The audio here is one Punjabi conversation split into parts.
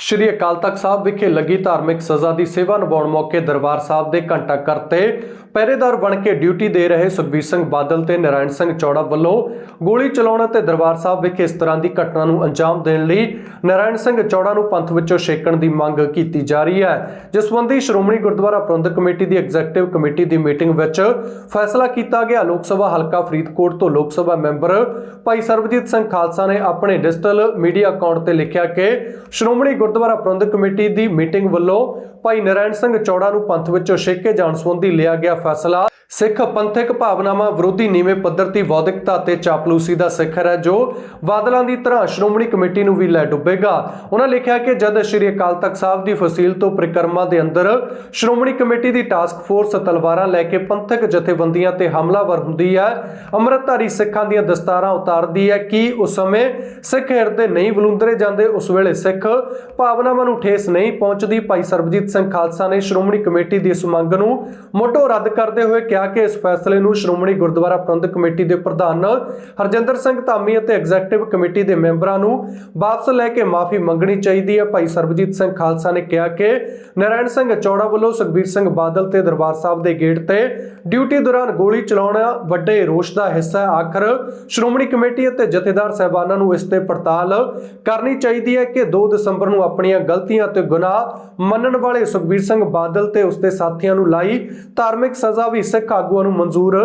ਸ਼੍ਰੀ ਅਕਾਲ ਤਖਤ ਸਾਹਿਬ ਵਿਖੇ ਲੱਗੀ ਧਾਰਮਿਕ ਸਜ਼ਾ ਦੀ ਸੇਵਾ ਨਿਭਾਉਣ ਮੌਕੇ ਦਰਬਾਰ ਸਾਹਿਬ ਦੇ ਘੰਟਾ ਘਰ 'ਤੇ ਪਹਿਰੇਦਾਰ ਬਣ ਕੇ ਡਿਊਟੀ ਦੇ ਰਹੇ ਸੁਖਬੀਰ ਸਿੰਘ ਬਾਦਲ ਤੇ ਨਰਾਇਣ ਸਿੰਘ ਚੌੜਾ ਵੱਲੋਂ ਗੋਲੀ ਚਲਾਉਣ ਅਤੇ ਦਰਬਾਰ ਸਾਹਿਬ ਵਿਖੇ ਇਸ ਤਰ੍ਹਾਂ ਦੀ ਘਟਨਾ ਨੂੰ ਅੰਜਾਮ ਦੇਣ ਲਈ ਨਰਾਇਣ ਸਿੰਘ ਚੌੜਾ ਨੂੰ ਪੰਥ ਵਿੱਚੋਂ ਛੇਕਣ ਦੀ ਮੰਗ ਕੀਤੀ ਜਾ ਰਹੀ ਹੈ। ਜਿਸ ਸੰਬੰਧੀ ਸ਼੍ਰੋਮਣੀ ਗੁਰਦੁਆਰਾ ਪ੍ਰਬੰਧਕ ਕਮੇਟੀ ਦੀ ਐਗਜ਼ੈਕਟਿਵ ਕਮੇਟੀ ਦੀ ਮੀਟਿੰਗ ਵਿੱਚ ਫੈਸਲਾ ਕੀਤਾ ਗਿਆ। ਲੋਕ ਸਭਾ ਹਲਕਾ ਫਰੀਦਕੋਟ ਤੋਂ ਲੋਕ ਸਭਾ ਮੈਂਬਰ ਭਾਈ ਸਰਬਜੀਤ ਸਿੰਘ ਖਾਲਸਾ ਨੇ ਆਪਣੇ ਡਿਜੀਟਲ ਮੀਡੀਆ ਅਕਾਊਂਟ ਤੇ ਲਿਖਿਆ ਕਿ ਸ਼੍ਰੋਮਣੀ ਗੁਰਦੁਆਰਾ ਪ੍ਰਬੰਧਕ ਕਮੇਟੀ ਦੀ ਮੀਟਿੰਗ ਵੱਲੋਂ ਭਾਈ ਨਰਾਇਣ ਸਿੰਘ ਚੌੜਾ ਨੂੰ ਪੰਥ ਵਿੱਚੋਂ ਛੇਕੇ ਜਾਣ ਸੰਬੰਧੀ ਲਿਆ ਗਿਆ ਫੈਸਲਾ। ਸਿੱਖ ਪੰਥਕ ਭਾਵਨਾਵਾਂ ਵਿਰੋਧੀ ਨੀਵੇਂ ਪੱਧਰ ਦੀ ਬੌਧਿਕਤਾ ਤੇ ਚਾਪਲੂਸੀ ਦਾ ਸਿਖਰ ਹੈ ਜੋ ਬਾਦਲਾਂ ਦੀ ਤਰ੍ਹਾਂ ਸ਼੍ਰੋਮਣੀ ਕਮੇਟੀ ਨੂੰ ਵੀ ਲੈ ਡੁੱਬੇਗਾ। ਉਹਨਾਂ ਲਿਖਿਆ ਕਿ ਜਦ ਸ਼੍ਰੀ ਅਕਾਲ ਤਖਤ ਸਾਹਿਬ ਦੀ ਫਸੀਲ ਤੋਂ ਪ੍ਰਕਰਮਾ ਦੇ ਅੰਦਰ ਸ਼੍ਰੋਮਣੀ ਕਮੇਟੀ ਦੀ ਟਾਸਕ ਫੋਰਸ ਤਲਵਾਰਾਂ ਲੈ ਕੇ ਪੰਥਕ ਜਥੇਬੰਦੀਆਂ ਤੇ ਹਮਲਾਵਰ ਹੁੰਦੀ ਹੈ, ਅੰਮ੍ਰਿਤਧਾਰੀ ਸਿੱਖਾਂ ਦੀਆਂ ਦਸਤਾਰਾਂ ਉਤਾਰਦੀ ਹੈ ਕਿ ਉਸ ਸਮੇਂ ਸਿੱਖ ਹਿਰਦੇ ਨਹੀਂ ਵਲੂੰਦਰੇ ਜਾਂਦੇ, ਉਸ ਵੇਲੇ ਸਿੱਖ ਭਾਵਨਾਵਾਂ ਨੂੰ ਠੇਸ ਨਹੀਂ ਪਹੁੰਚਦੀ। ਭਾਈ ਸਰਬਜੀਤ ਸਿੰਘ ਖਾਲਸਾ ਨੇ ਸ਼੍ਰੋਮਣੀ ਕਮੇਟੀ ਦੀ ਇਸ ਮੰਗ ਨੂੰ ਮੋਟੋ ਰੱਦ ਕਰਦੇ ਹੋਏ ਕਿਹਾ ਕਿ ਇਸ ਫੈਸਲੇ ਨੂੰ ਸ਼੍ਰੋਮਣੀ ਗੁਰਦੁਆਰਾ ਪ੍ਰਬੰਧਕ ਕਮੇਟੀ ਦੇ ਪ੍ਰਧਾਨ ਹਰਜਿੰਦਰ ਸਿੰਘ ਧਾਮੀ ਅਤੇ ਐਗਜ਼ੈਕਟਿਵ ਕਮੇਟੀ ਦੇ ਮੈਂਬਰਾਂ ਨੂੰ ਵਾਪਸ ਲੈ ਕੇ ਮਾਫੀ ਮੰਗਣੀ ਚਾਹੀਦੀ ਹੈ। ਭਾਈ ਸਰਬਜੀਤ ਸਿੰਘ ਖਾਲਸਾ ਨੇ ਕਿਹਾ ਕਿ ਨਰਾਇਣ ਸਿੰਘ ਚੌੜਾ ਵੱਲੋਂ ਸੁਖਬੀਰ ਸਿੰਘ ਬਾਦਲ ਤੇ ਦਰਬਾਰ ਸਾਹਿਬ ਦੇ ਗੇਟ ਤੇ ਡਿਊਟੀ ਦੌਰਾਨ ਗੋਲੀ ਚਲਾਉਣਾ ਵੱਡੇ ਰੋਸ਼ ਦਾ ਹਿੱਸਾ ਹੈ। ਆਖਰ ਸ਼੍ਰੋਮਣੀ ਕਮੇਟੀ ਅਤੇ ਜਥੇਦਾਰ ਸਹਿਬਾਨਾਂ ਨੂੰ ਇਸ ਤੇ ਪੜਤਾਲ ਕਰਨੀ ਚਾਹੀਦੀ ਹੈ ਕਿ 2 ਦਸੰਬਰ ਨੂੰ ਆਪਣੀਆਂ ਗਲਤੀਆਂ ਤੇ ਗੁਨਾਹ ਮੰਨਣ ਵਾਲੇ ਸੁਖਬੀਰ ਸਿੰਘ ਬਾਦਲ ਤੇ ਉਸਦੇ ਸਾਥੀਆਂ ਨੂੰ ਲਾਈ ਧਾਰਮਿਕ ਸਜ਼ਾ ਵੀ ਸਿੱਖ ਆਗੂਆਂ ਨੂੰ ਮਨਜ਼ੂਰ।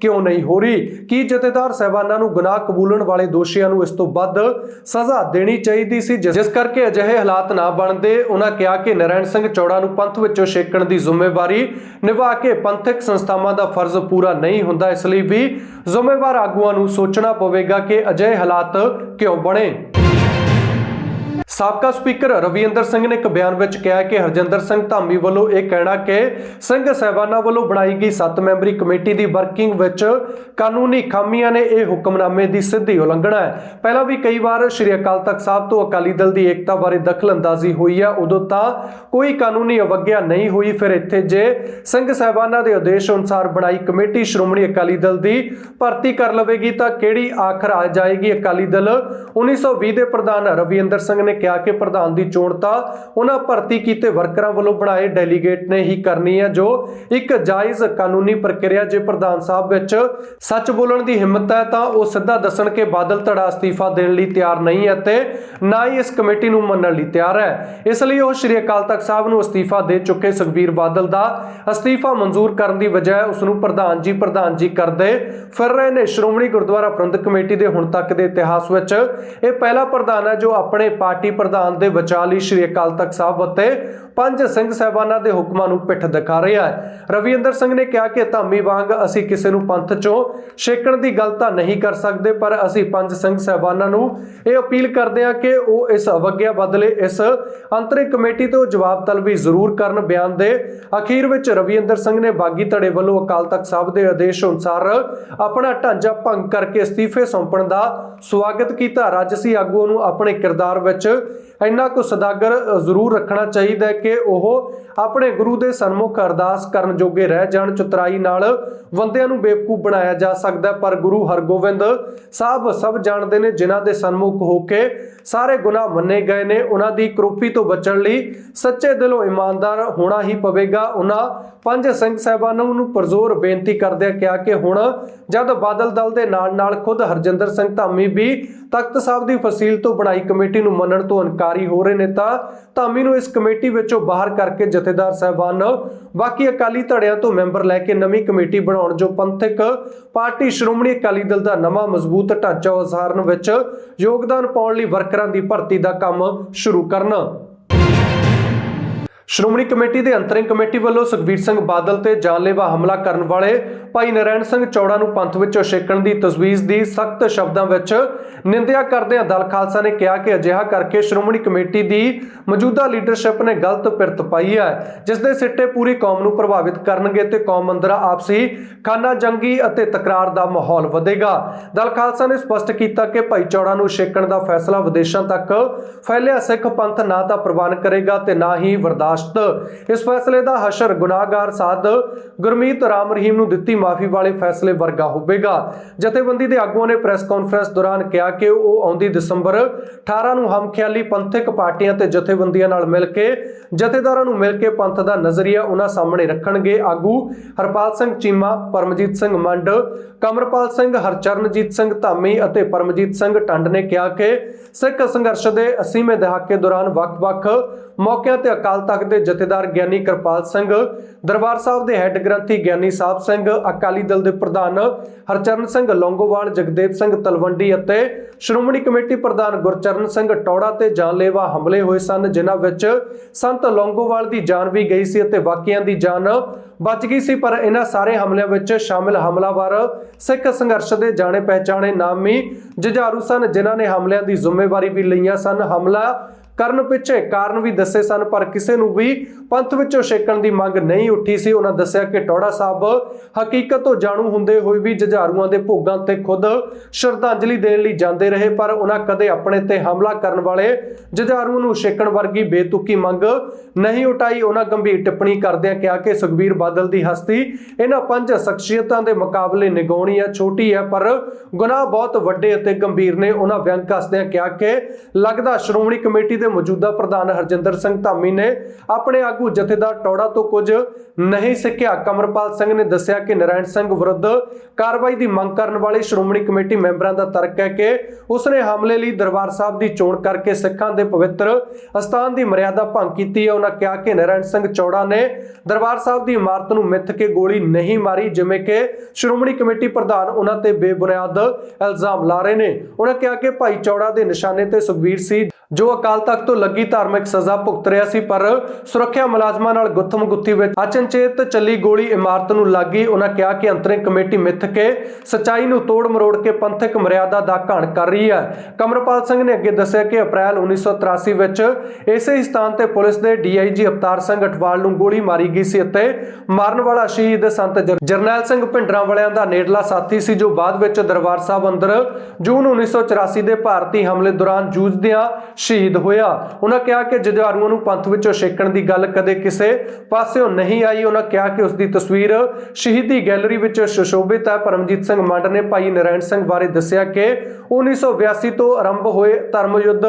ਕਿਉਂ ਨਹੀਂ ਹੋ ਰਹੀ? ਕੀ ਜਥੇਦਾਰ ਸਹਿਬਾਨਾਂ ਨੂੰ ਗੁਨਾਹ ਕਬੂਲਣ ਵਾਲੇ ਦੋਸ਼ੀਆਂ ਨੂੰ ਇਸ ਤੋਂ ਵੱਧ ਸਜ਼ਾ ਦੇਣੀ ਚਾਹੀਦੀ ਸੀ? ਜਿਸ ਕਰਕੇ ਅਜਿਹੇ ਹਾਲਾਤ ਨਾ ਬਣਦੇ ਉਹਨਾਂ ਕਿਹਾ ਕਿ ਨਰਾਇਣ ਸਿੰਘ ਚੌੜਾ ਨੂੰ ਪੰਥ ਵਿੱਚੋਂ ਛੇਕਣ ਦੀ ਜ਼ਿੰਮੇਵਾਰੀ ਨਿਭਾ ਕੇ ਪੰਥਕ ਸੰਸਥਾਵਾਂ ਦਾ ਫਰਜ਼ ਪੂਰਾ ਨਹੀਂ ਹੁੰਦਾ, ਇਸ ਲਈ ਵੀ ਜ਼ਿੰਮੇਵਾਰ ਆਗੂਆਂ ਨੂੰ ਸੋਚਣਾ ਪਵੇਗਾ ਕਿ ਅਜਿਹੇ ਹਾਲਾਤ ਕਿਉਂ ਬਣੇ। ਸਾਬਕਾ ਸਪੀਕਰ ਰਵਿੰਦਰ ਸਿੰਘ ਨੇ ਇੱਕ ਬਿਆਨ ਵਿੱਚ ਕਿਹਾ ਕਿ ਹਰਜਿੰਦਰ ਸਿੰਘ ਧਾਮੀ ਵੱਲੋਂ ਇਹ ਕਹਿਣਾ ਕਿ ਸਿੰਘ ਸਹਿਬਾਨਾਂ ਵੱਲੋਂ ਬਣਾਈ ਗਈ 7 ਮੈਂਬਰੀ ਕਮੇਟੀ ਦੀ ਵਰਕਿੰਗ ਵਿੱਚ ਕਾਨੂੰਨੀ ਖਾਮੀਆਂ ਨੇ ਇਹ ਹੁਕਮਨਾਮੇ ਦੀ ਸਿੱਧੀ ਉਲੰਘਣਾ ਹੈ। ਪਹਿਲਾਂ ਵੀ ਕਈ ਵਾਰ ਸ਼੍ਰੀ ਅਕਾਲ ਤਖਤ ਸਾਹਿਬ ਤੋਂ ਅਕਾਲੀ ਦਲ ਦੀ ਏਕਤਾ ਬਾਰੇ ਦਖਲਅੰਦਾਜ਼ੀ ਹੋਈ ਹੈ ਉਦੋਂ ਤਾਂ ਕੋਈ ਕਾਨੂੰਨੀ ਅਵਗਿਆ ਨਹੀਂ ਹੋਈ। ਫਿਰ ਇੱਥੇ ਜੇ ਸਿੰਘ ਸਹਿਬਾਨਾਂ ਦੇ ਆਦੇਸ਼ ਅਨੁਸਾਰ ਬਣਾਈ ਕਮੇਟੀ ਸ਼੍ਰੋਮਣੀ ਅਕਾਲੀ ਦਲ ਦੀ ਭਰਤੀ ਕਰ ਲਵੇਗੀ, ਤਾਂ ਕਿਹੜੀ ਆਖਰ ਆ ਜਾਏਗੀ? ਅਕਾਲੀ ਦਲ 1920 ਦੇ ਪ੍ਰਧਾਨ ਰਵਿੰਦਰ ਸਿੰਘ ਨੇ ਕਿਹਾ ਕਿ ਪ੍ਰਧਾਨ ਦੀ ਚੋਣ ਤਾਂ ਉਹਨਾਂ ਭਰਤੀ ਕੀਤੇ ਵਰਕਰਾਂ ਵੱਲੋਂ ਬਣਾਏ ਡੈਲੀਗੇਟ ਨੇ ਹੀ ਕਰਨੀ ਹੈ, ਜੋ ਇੱਕ ਜਾਇਜ਼ ਕਾਨੂੰਨੀ ਪ੍ਰਕਿਰਿਆ ਜੇ ਪ੍ਰਧਾਨ ਸਾਹਿਬ ਵਿੱਚ ਸੱਚ ਬੋਲਣ ਦੀ ਹਿੰਮਤ ਹੈ, ਤਾਂ ਉਹ ਸਿੱਧਾ ਦੱਸਣ ਕਿ ਬਾਦਲ ਧੜਾ ਅਸਤੀਫਾ ਦੇਣ ਲਈ ਤਿਆਰ ਨਹੀਂ ਹੈ ਤੇ ਨਾ ਹੀ ਇਸ ਕਮੇਟੀ ਨੂੰ ਮੰਨਣ ਲਈ ਤਿਆਰ ਹੈ। ਇਸ ਲਈ ਉਹ ਸ਼੍ਰੀ ਅਕਾਲ ਤਖਤ ਸਾਹਿਬ ਨੂੰ ਅਸਤੀਫਾ ਦੇ ਚੁੱਕੇ ਸੁਖਬੀਰ ਬਾਦਲ ਦਾ ਅਸਤੀਫਾ ਮਨਜ਼ੂਰ ਕਰਨ ਦੀ ਬਜਾਏ ਉਸ ਨੂੰ ਪ੍ਰਧਾਨ ਜੀ ਪ੍ਰਧਾਨ ਜੀ ਕਰਦੇ ਫਿਰ ਰਹੇ ਨੇ। ਸ਼੍ਰੋਮਣੀ ਗੁਰਦੁਆਰਾ ਪ੍ਰਬੰਧਕ ਕਮੇਟੀ ਦੇ ਹੁਣ ਤੱਕ ਦੇ ਇਤਿਹਾਸ ਵਿੱਚ ਇਹ ਪਹਿਲਾ ਪ੍ਰਧਾਨ ਹੈ, ਜੋ ਆਪਣੇ ਪਾਰਟੀ ਪ੍ਰਧਾਨ ਦੇ ਵਿਚਾਲੀ ਸ਼੍ਰੀ ਅਕਾਲ ਤਖਤ ਸਾਹਿਬ ਅਤੇ ਪੰਜ ਸਿੰਘ ਸਹਿਬਾਨਾਂ ਦੇ ਹੁਕਮਾਂ ਨੂੰ ਪਿੱਠ ਦਿਖਾ ਰਿਹਾ ਹੈ। ਰਵਿੰਦਰ ਸਿੰਘ ਨੇ ਕਿਹਾ ਕਿ ਧਾਮੀ ਵਾਂਗ ਅਸੀਂ ਕਿਸੇ ਨੂੰ ਪੰਥ ਚੋਂ ਛੇਕਣ ਦੀ ਗੱਲ ਤਾਂ ਨਹੀਂ ਕਰ ਸਕਦੇ, ਪਰ ਅਸੀਂ ਪੰਜ ਸਿੰਘ ਸਹਿਬਾਨਾਂ ਨੂੰ ਇਹ ਅਪੀਲ ਕਰਦੇ ਹਾਂ ਕਿ ਉਹ ਇਸ ਅਵਗਿਆ ਬਦਲੇ ਇਸ ਅੰਤਰਿਕ ਕਮੇਟੀ ਤੋਂ ਜਵਾਬ ਤਲਬੀ ਜ਼ਰੂਰ ਕਰਨ ਬਿਆਨ ਦੇ। ਅਖੀਰ ਵਿੱਚ ਰਵਿੰਦਰ ਸਿੰਘ ਨੇ ਬਾਗੀ ਧੜੇ ਵੱਲੋਂ ਅਕਾਲ ਤਖਤ ਸਾਹਿਬ ਦੇ ਆਦੇਸ਼ ਅਨੁਸਾਰ ਆਪਣਾ ਢਾਂਚਾ ਭੰਗ ਕਰਕੇ ਅਸਤੀਫੇ ਸੌਂਪਣ ਦਾ ਸਵਾਗਤ ਕੀਤਾ। ਰਾਜਸੀ ਆਗੂਆਂ ਨੂੰ ਆਪਣੇ ਕਿਰਦਾਰ ਵਿੱਚ ਇੰਨਾ ਕੁ ਸਦਾਗਰ ਜ਼ਰੂਰ ਰੱਖਣਾ ਚਾਹੀਦਾ ਹੈ ਕਿ ਉਹ ਆਪਣੇ ਗੁਰੂ ਦੇ ਸਨਮੁਖ ਅਰਦਾਸ ਕਰਨ ਜੋਗੇ ਰਹਿ ਜਾਣ, ਚਤਰਾਈ ਨਾਲ ਬੰਦਿਆਂ ਨੂੰ ਬੇਵਕੂਫ ਬਣਾਇਆ ਜਾ ਸਕਦਾ ਪਰ ਗੁਰੂ ਹਰਗੋਬਿੰਦ ਸਾਹਿਬ ਸਭ ਜਾਣਦੇ ਨੇ, ਜਿਨ੍ਹਾਂ ਦੇ ਸਨਮੁਖ ਹੋ ਕੇ ਸਾਰੇ ਗੁਨਾਹ ਮੰਨੇ ਗਏ ਨੇ। ਉਹਨਾਂ ਦੀ ਕਰੋਪੀ ਤੋਂ ਬਚਣ ਲਈ ਸੱਚੇ ਦਿਲੋਂ ਇਮਾਨਦਾਰ ਹੋਣਾ ਹੀ ਪਵੇਗਾ। ਉਹਨਾਂ ਪੰਜ ਸਿੰਘ ਸਾਹਿਬਾਨਾਂ ਨੂੰ ਪਰਜ਼ੋਰ ਬੇਨਤੀ ਕਰਦਿਆਂ ਕਿਹਾ ਕਿ ਹੁਣ ਜਦ ਬਾਦਲ ਦਲ ਦੇ ਨਾਲ ਨਾਲ ਖੁਦ ਹਰਜਿੰਦਰ ਸਿੰਘ ਧਾਮੀ ਵੀ ਤਖਤ ਸਾਹਿਬ ਦੀ ਫਸੀਲ ਤੋਂ ਬਣਾਈ ਕਮੇਟੀ ਨੂੰ ਮੰਨਣ ਤੋਂ ਇਨਕਾਰੀ ਹੋ ਰਹੇ ਨੇ, ਤਾਂ ਧਾਮੀ ਨੂੰ ਇਸ ਕਮੇਟੀ ਵਿੱਚੋਂ ਬਾਹਰ ਕਰਕੇ ਜਥੇਦਾਰ ਸਾਹਿਬਾਨ, ਬਾਕੀ ਅਕਾਲੀ ਧੜਿਆਂ ਤੋਂ ਮੈਂਬਰ ਲੈ ਕੇ ਨਵੀਂ ਕਮੇਟੀ ਬਣਾਉਣ ਜੋ ਪੰਥਕ ਪਾਰਟੀ ਸ਼੍ਰੋਮਣੀ ਅਕਾਲੀ ਦਲ ਦਾ ਨਵਾਂ ਮਜ਼ਬੂਤ ਢਾਂਚਾ ਉਸਾਰਨ ਵਿੱਚ ਯੋਗਦਾਨ ਪਾਉਣ ਲਈ ਵਰਕਰਾਂ ਦੀ ਭਰਤੀ ਦਾ ਕੰਮ ਸ਼ੁਰੂ ਕਰਨਾ। ਸ਼੍ਰੋਮਣੀ ਕਮੇਟੀ ਦੇ ਅੰਤਰਿੰਗ ਕਮੇਟੀ ਵੱਲੋਂ ਸੁਖਬੀਰ ਸਿੰਘ ਬਾਦਲ ਤੇ ਜਾਨਲੇਵਾ ਹਮਲਾ ਕਰਨ ਵਾਲੇ ਭਾਈ ਨਰੈਣ ਸਿੰਘ ਚੌੜਾ ਨੂੰ ਪੰਥ ਵਿੱਚੋਂ ਛੇਕਣ ਦੀ ਤਜਵੀਜ਼ ਦੀ ਸਖਤ ਸ਼ਬਦਾਂ ਵਿੱਚ ਨਿੰਦਿਆ ਕਰਦਿਆਂ ਦਲ ਖਾਲਸਾ ਨੇ ਕਿਹਾ ਕਿ ਅਜਿਹਾ ਕਰਕੇ ਸ਼੍ਰੋਮਣੀ ਕਮੇਟੀ ਦੀ ਮੌਜੂਦਾ ਲੀਡਰਸ਼ਿਪ ਨੇ ਗਲਤ ਪਿਰਤ ਪਾਈ ਹੈ, ਜਿਸ ਦੇ ਸਿੱਟੇ ਪੂਰੀ ਕੌਮ ਨੂੰ ਪ੍ਰਭਾਵਿਤ ਕਰਨਗੇ ਤੇ ਕੌਮ ਅੰਦਰ ਆਪਸੀ ਖਾਨਾ ਜੰਗੀ ਅਤੇ ਤਕਰਾਰ ਦਾ ਮਾਹੌਲ ਵਧੇਗਾ। ਦਲ ਖਾਲਸਾ ਨੇ ਸਪਸ਼ਟ ਕੀਤਾ ਕਿ ਭਾਈ ਚੌੜਾ ਨੂੰ ਛੇਕਣ ਦਾ ਫੈਸਲਾ ਵਿਦੇਸ਼ਾਂ ਤੱਕ ਫੈਲਿਆ ਸਿੱਖ ਪੰਥ ਨਾ ਤਾਂ ਪ੍ਰਵਾਨ ਕਰੇਗਾ ਤੇ ਨਾ ਹੀ ਬਰਦਾਸ਼ਤ ਇਸ ਫੈਸਲੇ ਦਾ ਹਸ਼ਰ ਗੁਨਾਹਗਾਰ ਸਾਧ ਗੁਰਮੀਤ ਰਾਮ ਰਹੀਮ ਨੂੰ ਦਿੱਤੀ ਮਾਫੀ ਵਾਲੇ ਫੈਸਲੇ ਵਰਗਾ ਹੋਵੇਗਾ। ਜਥੇਬੰਦੀ ਦੇ ਆਗੂਆਂ ਨੇ ਪ੍ਰੈਸ ਕਾਨਫਰੰਸ ਦੌਰਾਨ ਕਿਹਾ ਕਿ ਉਹ ਆਉਂਦੀ ਦਸੰਬਰ 18 ਨੂੰ ਹਮਖਿਆਲੀ ਪੰਥਕ ਪਾਰਟੀਆਂ ਤੇ ਜਥੇਬੰਦੀਆਂ ਨਾਲ ਮਿਲ ਕੇ, ਜਥੇਦਾਰਾਂ ਨੂੰ ਮਿਲ ਕੇ ਪੰਥ ਦਾ ਨਜ਼ਰੀਆ ਉਹਨਾਂ ਸਾਹਮਣੇ ਰੱਖਣਗੇ। ਆਗੂ ਹਰਪਾਲ ਸਿੰਘ ਚੀਮਾ, ਪਰਮਜੀਤ ਸਿੰਘ ਮੰਡ ਕਮਰਪਾਲ ਸਿੰਘ, ਹਰਚਰਨਜੀਤ ਸਿੰਘ ਧਾਮੀ ਅਤੇ ਪਰਮਜੀਤ ਸਿੰਘ ਟੰਡ ਨੇ ਕਿਹਾ ਕਿ ਸਿੱਖ ਸੰਘਰਸ਼ ਦੇ 80ਵੇਂ ਦਹਾਕੇ ਦੌਰਾਨ ਵੱਖ-ਵੱਖ ਮੌਕਿਆਂ ਤੇ ਅਕਾਲ ਤਖਤ ਦੇ ਜਥੇਦਾਰ ਗਿਆਨੀ ਕਿਰਪਾਲ ਸਿੰਘ, ਦਰਬਾਰ ਸਾਹਿਬ ਦੇ ਹੈੱਡ ਗ੍ਰੰਥੀ ਗਿਆਨੀ ਸਾਹਿਬ ਸਿੰਘ, ਅਕਾਲੀ ਦਲ ਦੇ ਪ੍ਰਧਾਨ ਹਰਚਰਨ ਸਿੰਘ ਲੌਂਗੋਵਾਲ, ਜਗਦੇਵ ਸਿੰਘ ਤਲਵੰਡੀ ਅਤੇ ਸ਼੍ਰੋਮਣੀ ਕਮੇਟੀ ਪ੍ਰਧਾਨ ਗੁਰਚਰਨ ਸਿੰਘ ਟੌੜਾ ਤੇ ਜਾਨਲੇਵਾ ਹਮਲੇ ਹੋਏ ਸਨ, ਜਿਨ੍ਹਾਂ ਵਿੱਚ ਸੰਤ ਲੌਂਗੋਵਾਲ ਦੀ ਜਾਨ ਵੀ ਗਈ ਸੀ ਅਤੇ ਬਾਕੀਆਂ ਦੀ ਜਾਨ ਬਚ ਗਈ ਸੀ, ਪਰ ਇਹਨਾਂ ਸਾਰੇ ਹਮਲਿਆਂ ਵਿੱਚ ਸ਼ਾਮਿਲ ਹਮਲਾਵਰ ਸਿੱਖ ਸੰਘਰਸ਼ ਦੇ ਜਾਣੇ ਪਹਿਚਾਣੇ ਨਾਮੀ ਜੁਝਾਰੂ ਸਨ, ਜਿਨ੍ਹਾਂ ਨੇ ਹਮਲਿਆਂ ਦੀ ਜ਼ਿੰਮੇਵਾਰੀ ਵੀ ਲਈਆਂ ਸਨ। ਹਮਲਾ ਕਰਨ ਪਿੱਛੇ ਕਾਰਨ ਵੀ ਦੱਸੇ ਸਨ, ਪਰ ਕਿਸੇ ਨੂੰ ਵੀ ਪੰਥ ਵਿੱਚੋਂ ਛੇਕਣ ਦੀ ਮੰਗ ਨਹੀਂ ਉੱਠੀ ਸੀ। ਉਹਨਾਂ ਦੱਸਿਆ ਕਿ ਟੋੜਾ ਸਾਹਿਬ ਹਕੀਕਤ ਤੋਂ ਜਾਣੂ ਹੁੰਦੇ ਹੋਏ ਵੀ ਜੁਝਾਰੂਆਂ ਦੇ ਭੋਗਾਂ ਤੇ ਖੁਦ ਸ਼ਰਧਾਂਜਲੀ ਦੇਣ ਲਈ ਜਾਂਦੇ ਰਹੇ, ਪਰ ਉਹਨਾਂ ਕਦੇ ਆਪਣੇ ਤੇ ਹਮਲਾ ਕਰਨ ਵਾਲੇ ਜੁਝਾਰੂ ਨੂੰ ਛੇਕਣ ਵਰਗੀ ਬੇਤੁਕੀ ਮੰਗ ਨਹੀਂ ਉਠਾਈ। ਉਹਨਾਂ ਗੰਭੀਰ ਟਿੱਪਣੀ ਕਰਦਿਆਂ ਕਿਹਾ ਕਿ ਸੁਖਬੀਰ ਬਾਦਲ ਦੀ ਹਸਤੀ ਇਹਨਾਂ ਪੰਜ ਸ਼ਖਸੀਅਤਾਂ ਦੇ ਮੁਕਾਬਲੇ ਨਿਗਾਉਣੀ ਹੈ ਛੋਟੀ ਹੈ ਪਰ ਗੁਨਾਹ ਬਹੁਤ ਵੱਡੇ ਅਤੇ ਗੰਭੀਰ ਨੇ। ਉਹਨਾਂ ਵਿਅੰਗ ਕੱਸਦਿਆਂ ਕਿਹਾ ਕਿ ਲੱਗਦਾ ਸ਼੍ਰੋਮਣੀ ਕਮੇਟੀ ਦੇ ਮੌਜੂਦਾ ਪ੍ਰਧਾਨ ਹਰਜਿੰਦਰ ਸਿੰਘ ਧਾਮੀ ਨੇ ਆਪਣੇ ਆਗੂ ਜਥੇਦਾਰ ਟੌੜਾ ਤੋਂ ਕੁਝ ਨਹੀਂ ਸਿੱਖਿਆ। ਕਮਰਪਾਲ ਸਿੰਘ ਨੇ ਦੱਸਿਆ ਕਿ ਨਰਾਇਣ ਸਿੰਘ ਵਿਰੁੱਧ ਕਾਰਵਾਈ ਦੀ ਮੰਗ ਕਰਨ ਵਾਲੇ ਸ਼੍ਰੋਮਣੀ ਕਮੇਟੀ ਮੈਂਬਰਾਂ ਦਾ ਤਰਕ ਹੈ ਕਿ ਉਸਨੇ ਹਮਲੇ ਲਈ ਦਰਬਾਰ ਸਾਹਿਬ ਦੀ ਚੋਣ ਕਰਕੇ ਸਿੱਖਾਂ ਦੇ ਪਵਿੱਤਰ ਅਸਥਾਨ ਦੀ ਮਰਿਆਦਾ ਭੰਗ ਕੀਤੀ ਹੈ। ਉਹਨਾਂ ਕਿਹਾ ਕਿ ਨਰਾਇਣ ਸਿੰਘ ਚੌੜਾ ਨੇ ਦਰਬਾਰ ਸਾਹਿਬ ਦੀ ਇਮਾਰਤ ਨੂੰ ਮਿੱਥ ਕੇ ਗੋਲੀ ਨਹੀਂ ਮਾਰੀ, ਜਿਵੇਂ ਕਿ ਸ਼੍ਰੋਮਣੀ ਕਮੇਟੀ ਪ੍ਰਧਾਨ ਉਹਨਾਂ ਤੇ ਬੇਬੁਨਿਆਦ ਇਲਜ਼ਾਮ ਲਾ ਰਹੇ ਨੇ। ਉਹਨਾਂ ਕਿਹਾ ਕਿ ਭਾਈ ਚੌੜਾ ਦੇ ਨਿਸ਼ਾਨੇ ਤੇ ਸੁਖਬੀਰ ਸੀ। ਜੋ ਅਕਾਲ ਤਖਤ ਤੋਂ ਲੱਗੀ ਧਾਰਮਿਕ ਸਜ਼ਾ ਭੁਗਤ ਰਿਹਾ ਸੀ, ਪਰ ਸੁਰੱਖਿਆ ਮੁਲਾਜ਼ਮਾਂ ਨਾਲ ਗੁੱਥਮ ਗੁੱਥੀ ਵਿੱਚ ਅਚਨਚੇਤ ਚੱਲੀ ਗੋਲੀ ਇਮਾਰਤ ਨੂੰ ਲੱਗੀ ਉਹਨਾਂ ਕਿਹਾ ਕਿ ਅੰਤਰਿਮ ਕਮੇਟੀ ਮਿੱਥ ਕੇ ਸਚਾਈ ਨੂੰ ਤੋੜ ਮਰੋੜ ਕੇ ਪੰਥਕ ਮਰਿਆਦਾ ਦਾ ਘਾਣ ਕਰ ਰਹੀ ਹੈ। ਕਮਰਪਾਲ ਸਿੰਘ ਨੇ ਅੱਗੇ ਦੱਸਿਆ ਕਿ ਅਪ੍ਰੈਲ 1983 ਵਿੱਚ ਇਸੇ ਸਥਾਨ ਤੇ ਪੁਲਿਸ ਦੇ ਡੀਆਈਜੀ ਅਵਤਾਰ ਸਿੰਘ ਅਟਵਾਲ ਨੂੰ ਗੋਲੀ ਮਾਰੀ ਗਈ ਸੀ ਅਤੇ ਮਾਰਨ ਵਾਲਾ ਸ਼ਹੀਦ ਸੰਤ ਜਰਨੈਲ ਸਿੰਘ ਭਿੰਡਰਾਂ ਵਾਲਿਆਂ ਦਾ ਨੇੜਲਾ ਸਾਥੀ ਸੀ, ਜੋ ਬਾਅਦ ਵਿੱਚ ਦਰਬਾਰ ਸਾਹਿਬ ਅੰਦਰ ਜੂਨ 1984 ਦੇ ਭਾਰਤੀ ਹਮਲੇ ਦੌਰਾਨ ਜੂਝਦਿਆਂ ਸ਼ਹੀਦ ਹੋਇਆ। ਉਹਨਾਂ ਕਿਹਾ ਕਿ ਜੁਝਾਰੂਆਂ ਨੂੰ ਪੰਥ ਵਿੱਚੋਂ ਛੇਕਣ ਦੀ ਗੱਲ ਕਦੇ ਕਿਸੇ ਪਾਸਿਓਂ ਨਹੀਂ ਆਈ। ਉਹਨਾਂ ਕਿਹਾ ਕਿ ਉਸ ਦੀ ਤਸਵੀਰ ਸ਼ਹੀਦੀ ਗੈਲਰੀ ਵਿੱਚ ਸੁਸ਼ੋਭਿਤ ਹੈ। ਪਰਮਜੀਤ ਸਿੰਘ ਮੰਡ ਨੇ ਭਾਈ ਨਰਾਇਣ ਸਿੰਘ ਬਾਰੇ ਦੱਸਿਆ ਕਿ 1982 ਤੋਂ ਆਰੰਭ ਹੋਏ ਧਰਮ ਯੁੱਧ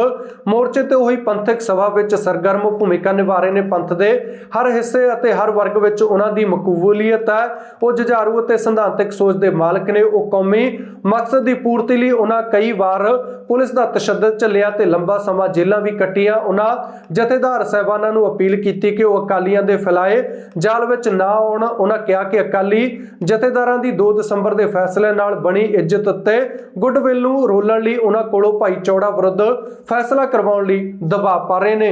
ਮੋਰਚੇ ਤੇ ਹੋਈ ਪੰਥਕ ਸਭਾ ਵਿੱਚ ਸਰਗਰਮ ਭੂਮਿਕਾ ਨਿਭਾ ਰਹੇ ਨੇ ਪੰਥ ਦੇ ਹਰ ਹਿੱਸੇ ਅਤੇ ਹਰ ਵਰਗ ਵਿੱਚ ਉਹਨਾਂ ਦੀ ਮਕਬੂਲੀਅਤ ਹੈ। ਉਹ ਜੁਝਾਰੂ ਅਤੇ ਸਿਧਾਂਤਕ ਸੋਚ ਦੇ ਮਾਲਕ ਨੇ। ਉਹ ਕੌਮੀ ਮਕਸਦ ਦੀ ਪੂਰਤੀ ਲਈ ਉਹਨਾਂ ਕਈ ਵਾਰ ਪੁਲਿਸ ਦਾ ਤਸ਼ੱਦਦ ਚੱਲਿਆ ਤੇ ਲੰਬਾ ਸਮਾਂ ਜੇਲ੍ਹਾਂ ਵੀ ਕੱਟੀਆਂ। ਉਹਨਾਂ ਜਥੇਦਾਰ ਸਹਿਬਾਨਾਂ ਨੂੰ ਅਪੀਲ ਕੀਤੀ ਕਿ ਉਹ ਅਕਾਲੀਆਂ ਦੇ ਫੈਲਾਏ। ਜਾਲ ਵਿੱਚ ਨਾ ਆਉਣ ਉਹਨਾਂ ਕਿਹਾ ਕਿ ਅਕਾਲੀ ਜਥੇਦਾਰਾਂ ਦੀ 2 ਦਸੰਬਰ ਦੇ ਫੈਸਲੇ ਨਾਲ ਬਣੀ ਇੱਜ਼ਤ ਅਤੇ ਗੁੱਡਵਿਲ ਨੂੰ ਰੋਲਣ ਲਈ ਉਹਨਾਂ ਕੋਲੋਂ ਭਾਈ ਚੌੜਾ ਵਿਰੁੱਧ ਫੈਸਲਾ ਕਰਵਾਉਣ ਲਈ ਦਬਾਅ ਪਾ ਰਹੇ ਨੇ।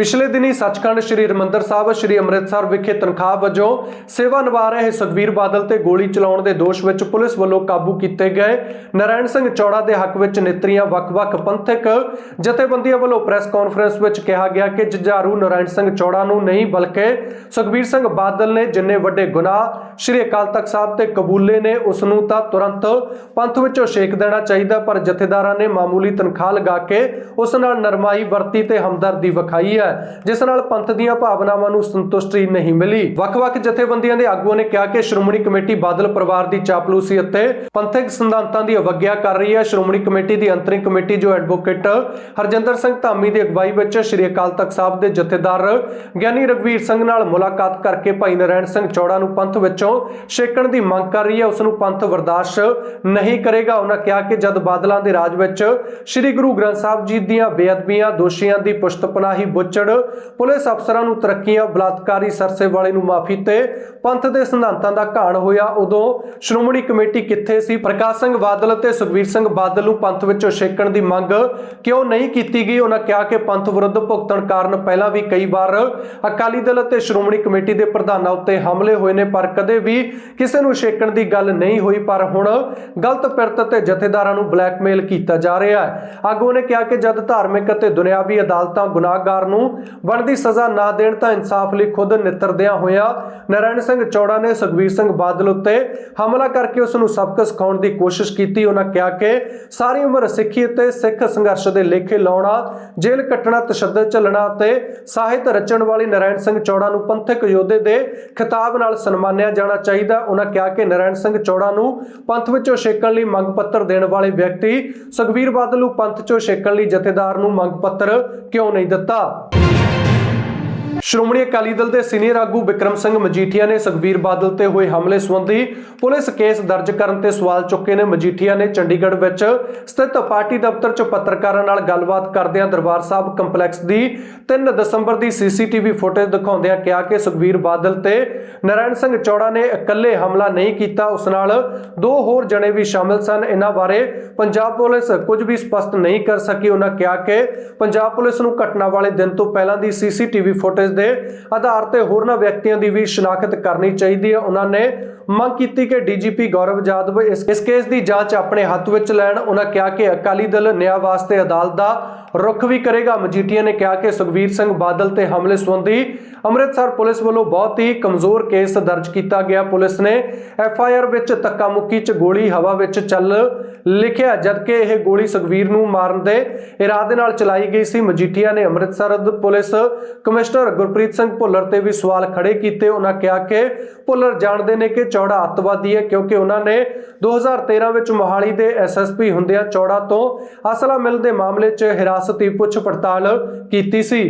ਪਿਛਲੇ ਦਿਨੀ ਸੱਚਖੰਡ ਸ੍ਰੀ ਹਰਿਮੰਦਰ ਸਾਹਿਬ, ਸ੍ਰੀ ਅੰਮ੍ਰਿਤਸਰ ਵਿਖੇ ਤਨਖਾਹ ਵਜੋਂ ਸੇਵਾ ਨਿਭਾ ਰਹੇ ਸੁਖਬੀਰ ਬਾਦਲ ਤੇ ਗੋਲੀ ਚਲਾਉਣ ਦੇ ਦੋਸ਼ ਵਿੱਚ ਪੁਲਿਸ ਵੱਲੋਂ ਕਾਬੂ ਕੀਤੇ ਗਏ। ਨਰਾਇਣ ਸਿੰਘ ਚੌੜਾ ਦੇ ਹੱਕ ਵਿੱਚ ਨੇਤਰੀਆਂ ਵੱਖ-ਵੱਖ ਪੰਥਕ ਜਥੇਬੰਦੀਆਂ ਵੱਲੋਂ ਪ੍ਰੈਸ ਕਾਨਫਰੰਸ ਵਿੱਚ ਕਿਹਾ ਗਿਆ ਕਿ ਜੁਝਾਰੂ ਨਰਾਇਣ ਸਿੰਘ ਚੌੜਾ ਨੂੰ ਨਹੀਂ, ਬਲਕਿ ਸੁਖਬੀਰ ਸਿੰਘ ਬਾਦਲ ਨੇ ਜਿੰਨੇ ਵੱਡੇ ਗੁਨਾਹ ਸ੍ਰੀ ਅਕਾਲ ਤਖਤ ਸਾਹਿਬ ਤੇ ਕਬੂਲੇ ਨੇ, ਉਸ ਨੂੰ ਤਾਂ ਤੁਰੰਤ ਪੰਥ ਵਿੱਚੋਂ ਛੇਕ ਦੇਣਾ ਚਾਹੀਦਾ, ਪਰ ਜਥੇਦਾਰਾਂ ਨੇ ਮਾਮੂਲੀ ਤਨਖਾਹ ਲਗਾ ਕੇ ਉਸ ਨਾਲ ਨਰਮਾਈ ਵਰਤੀ ਤੇ ਹਮਦਰਦੀ ਵਿਖਾਈ ਹੈ। ਜਿਸ ਨਾਲ ਪੰਥ ਦੀਆਂ ਭਾਵਨਾਵਾਂ ਨੂੰ ਸੰਤੁਸ਼ਟੀ ਨਹੀਂ ਮਿਲੀ। ਵੱਖ-ਵੱਖ ਜਥੇਬੰਦੀਆਂ ਦੇ ਆਗੂਆਂ ਨੇ ਕਿਹਾ ਕਿ ਸ਼੍ਰੋਮਣੀ ਕਮੇਟੀ ਬਾਦਲ ਪਰਿਵਾਰ ਦੀ ਚਾਪਲੂਸੀ ਅਤੇ ਪੰਥਕ ਸਿਧਾਂਤਾਂ ਦੀ ਅਵਗਿਆ ਕਰ ਰਹੀ ਹੈ। ਸ਼੍ਰੋਮਣੀ ਕਮੇਟੀ ਦੀ ਅੰਤਰਿਮ ਕਮੇਟੀ ਜੋ ਐਡਵੋਕੇਟ ਹਰਜਿੰਦਰ ਸਿੰਘ ਧਾਮੀ ਦੀ ਅਗਵਾਈ ਵਿੱਚ ਸ੍ਰੀ ਅਕਾਲ ਤਖਤ ਸਾਹਿਬ ਦੇ ਜਥੇਦਾਰ ਗਿਆਨੀ ਰਗਵੀਰ ਸਿੰਘ ਨਾਲ ਮੁਲਾਕਾਤ ਕਰਕੇ ਭਾਈ ਨਰਾਇਣ ਸਿੰਘ ਚੌੜਾ ਨੂੰ ਪੰਥ ਵਿੱਚੋਂ ਛੇਕਣ ਦੀ ਮੰਗ ਕਰ ਰਹੀ ਹੈ। ਉਸ ਨੂੰ ਪੰਥ ਬਰਦਾਸ਼ਤ ਨਹੀਂ ਕਰੇਗਾ। ਉਹਨਾਂ ਕਿਹਾ ਕਿ ਜਦ ਬਾਦਲਾਂ ਦੇ ਰਾਜ ਵਿੱਚ ਸ੍ਰੀ ਗੁਰੂ ਗ੍ਰੰਥ ਸਾਹਿਬ ਜੀ ਦੀਆਂ ਬੇਅਦਬੀਆਂ, ਦੋਸ਼ੀਆਂ ਦੀ ਪੁਸ਼ਤਪਨਾਹੀ ਬੁੱਚੜ ਪੁਲਿਸ ਅਫਸਰਾਂ ਨੂੰ ਤਰੱਕੀਆਂ, ਬਲਾਤਕਾਰੀ ਸਰਸੇ ਵਾਲੇ ਨੂੰ ਮਾਫੀ ਤੇ ਪੰਥ ਦੇ ਸਿਧਾਂਤਾਂ ਦਾ ਘਾਣ ਹੋਇਆ। ਉਦੋਂ ਸ਼੍ਰੋਮਣੀ ਕਮੇਟੀ ਕਿੱਥੇ ਸੀ? ਪ੍ਰਕਾਸ਼ ਸਿੰਘ ਬਾਦਲ ਅਤੇ ਸੁਖਬੀਰ ਸਿੰਘ ਬਾਦਲ ਨੂੰ ਪੰਥ ਵਿੱਚੋਂ ਛੇਕਣ ਦੀ ਮੰਗ ਕਿਉਂ ਨਹੀਂ ਕੀਤੀ ਗਈ? ਉਹਨਾਂ ਕਿਹਾ ਕਿ ਪੰਥ ਵਿਰੁੱਧ ਭੁਗਤਣ ਕਾਰਨ ਪਹਿਲਾਂ ਵੀ ਕਈ ਵਾਰ ਅਕਾਲੀ ਦਲ ਅਤੇ ਸ਼੍ਰੋਮਣੀ ਕਮੇਟੀ ਦੇ ਪ੍ਰਧਾਨਾਂ ਉੱਤੇ ਹਮਲੇ ਹੋਏ ਨੇ, ਪਰ ਕਦੇ ਵੀ ਕਿਸੇ ਨੂੰ ਛੇਕਣ ਦੀ ਗੱਲ ਨਹੀਂ ਹੋਈ। ਪਰ ਹੁਣ ਗਲਤ ਪਿਰਤ ਤੇ ਜਥੇਦਾਰਾਂ ਨੂੰ ਬਲੈਕਮੇਲ ਕੀਤਾ ਜਾ ਰਿਹਾ ਹੈ। ਆਗੂ ਨੇ ਕਿਹਾ ਕਿ ਜਦ ਧਾਰਮਿਕ ਅਤੇ ਦੁਨਿਆਵੀ ਅਦਾਲਤਾਂ ਗੁਨਾਹਗਾਰ ਨੂੰ ਬਣਦੀ ਸਜ਼ਾ ਨਾ ਦੇਣ ਤਾਂ ਇਨਸਾਫ ਲਈ ਖੁਦ ਨਿੱਤਰਦਿਆਂ ਹੋਇਆ ਨਰਾਇਣ ਸਿੰਘ ਚੌੜਾ ਨੇ ਸੁਖਬੀਰ ਸਿੰਘ ਬਾਦਲ ਉੱਤੇ ਹਮਲਾ ਕਰਕੇ ਉਸ ਨੂੰ ਸਬਕ ਸਿਖਾਉਣ ਦੀ ਕੋਸ਼ਿਸ਼ ਕੀਤੀ। ਉਹਨਾਂ ਕਿਹਾ ਕਿ ਸਾਰੀ ਉਮਰ ਸਿੱਖੀ ਅਤੇ ਸਿੱਖ ਸੰਘਰਸ਼ ਦੇ ਲੇਖੇ ਲਾਉਣਾ, ਜੇਲ੍ਹ ਕੱਟਣਾ, ਤਸ਼ੱਦਦ ਚੱਲਣਾ ਅਤੇ ਸਾਹਿਤ ਰਚਣ ਵਾਲੀ ਨਰਾਇਣ ਸਿੰਘ ਚੌੜਾ ਨੂੰ ਪੰਥਕ ਯੋਧੇ ਦੇ ਖਿਤਾਬ ਨਾਲ ਸਨਮਾਨਿਆ ਜਾਣਾ ਚਾਹੀਦਾ। ਉਹਨਾਂ ਕਿਹਾ ਕਿ ਨਰਾਇਣ ਸਿੰਘ ਚੌੜਾ ਨੂੰ ਪੰਥ ਵਿੱਚੋਂ ਛੇਕਣ ਲਈ ਮੰਗ ਪੱਤਰ ਦੇਣ ਵਾਲੇ ਵਿਅਕਤੀ ਸੁਖਬੀਰ ਬਾਦਲ ਨੂੰ ਪੰਥ ਚੋਂ ਛੇਕਣ ਲਈ ਜਥੇਦਾਰ ਨੂੰ ਮੰਗ ਪੱਤਰ ਕਿਉਂ ਨਹੀਂ ਦਿੱਤਾ? ਸ਼੍ਰੋਮਣੀ ਅਕਾਲੀ ਦਲ ਦੇ ਸੀਨੀਅਰ ਆਗੂ ਵਿਕਰਮ ਸਿੰਘ ਮਜੀਠੀਆ ਨੇ ਸੁਖਬੀਰ ਬਾਦਲ ਤੇ ਹੋਏ ਹਮਲੇ ਸੰਬੰਧੀ ਪੁਲਿਸ ਕੇਸ ਦਰਜ ਕਰਨ ਤੇ ਸਵਾਲ ਚੁੱਕੇ ਨੇ। ਮਜੀਠੀਆ ਨੇ ਚੰਡੀਗੜ੍ਹ ਵਿੱਚ ਸਥਿਤ ਪਾਰਟੀ ਦਫ਼ਤਰ 'ਚ ਪੱਤਰਕਾਰਾਂ ਨਾਲ ਗੱਲਬਾਤ ਕਰਦਿਆਂ ਦਰਬਾਰ ਸਾਹਿਬ ਕੰਪਲੈਕਸ ਦੀ 3 ਦਸੰਬਰ ਦੀ ਸੀਸੀਟੀਵੀ ਫੁਟੇਜ ਦਿਖਾਉਂਦਿਆਂ ਕਿਹਾ ਕਿ ਸੁਖਬੀਰ ਬਾਦਲ ਤੇ ਨਰਾਇਣ ਸਿੰਘ ਚੌੜਾ ਨੇ ਇਕੱਲੇ ਹਮਲਾ ਨਹੀਂ ਕੀਤਾ। ਉਸ ਨਾਲ ਦੋ ਹੋਰ ਜਣੇ ਵੀ ਸ਼ਾਮਲ ਸਨ। ਇਹਨਾਂ ਬਾਰੇ ਪੰਜਾਬ ਪੁਲਿਸ ਕੁਝ ਵੀ ਸਪਸ਼ਟ ਨਹੀਂ ਕਰ ਸਕੀ। ਉਹਨਾਂ ਕਿਹਾ ਕਿ ਪੰਜਾਬ ਪੁਲਿਸ ਨੂੰ ਘਟਨਾ ਵਾਲੇ ਦਿਨ ਤੋਂ ਪਹਿਲਾਂ ਦੀ ਸੀਸੀਟੀਵੀ ਫੁਟੇਜ ਦੇ ਆਧਾਰ ਤੇ ਹੋਰਨਾਂ ਵਿਅਕਤੀਆਂ ਦੀ ਵੀ ਸ਼ਨਾਖਤ ਕਰਨੀ ਚਾਹੀਦੀ ਹੈ। ਉਹਨਾਂ ਨੇ ਮੰਗ ਕੀਤੀ ਕਿ ਡੀਜੀਪੀ ਗੌਰਵ ਜਾਦਵ ਇਸ ਕੇਸ ਦੀ ਜਾਂਚ ਆਪਣੇ ਹੱਥ ਵਿੱਚ ਲੈਣ। ਉਹਨਾਂ ਕਿਹਾ ਕਿ ਅਕਾਲੀ ਦਲ ਨਿਆਂ ਵਾਸਤੇ ਅਦਾਲਤ ਦਾ ਰੁਖ ਵੀ ਕਰੇਗਾ। ਮਜੀਠੀਆ ਨੇ ਕਿਹਾ ਕਿ ਸੁਖਬੀਰ ਸਿੰਘ ਬਾਦਲ ਤੇ ਹਮਲੇ ਸੰਬੰਧੀ ਅੰਮ੍ਰਿਤਸਰ ਪੁਲਿਸ ਵੱਲੋਂ ਬਹੁਤ ਹੀ ਕਮਜ਼ੋਰ ਕੇਸ ਦਰਜ ਕੀਤਾ ਗਿਆ। ਪੁਲਿਸ ਨੇ ਐਫ ਆਈ ਆਰ ਵਿੱਚ ਧੱਕਾ ਮੁੱਕੀ 'ਚ ਗੋਲੀ ਹਵਾ ਵਿੱਚ ਚੱਲ ਲਿਖਿਆ, ਜਦਕਿ ਇਹ ਗੋਲੀ ਸੁਖਬੀਰ ਨੂੰ ਮਾਰਨ ਦੇ ਇਰਾਦੇ ਨਾਲ ਚਲਾਈ ਗਈ ਸੀ। ਮਜੀਠੀਆ ਨੇ ਅੰਮ੍ਰਿਤਸਰ ਪੁਲਿਸ ਕਮਿਸ਼ਨਰ ਗੁਰਪ੍ਰੀਤ ਸਿੰਘ ਭੁੱਲਰ ਤੇ ਵੀ ਸਵਾਲ ਖੜੇ ਕੀਤੇ। ਉਹਨਾਂ ਕਿਹਾ ਕਿ ਭੁੱਲਰ ਜਾਣਦੇ ਨੇ ਕਿ ਚੌੜਾ ਅੱਤਵਾਦੀ ਹੈ ਕਿਉਂਕਿ ਉਹਨਾਂ ਨੇ 2013 ਵਿੱਚ ਮੋਹਾਲੀ ਦੇ ਐਸਐਸਪੀ ਹੁੰਦਿਆਂ ਚੌੜਾ ਤੋਂ ਅਸਲਾ ਮਿਲ ਦੇ ਮਾਮਲੇ 'ਚ ਹਿਰਾਸਤੀ ਪੁੱਛ ਪੜਤਾਲ ਕੀਤੀ ਸੀ।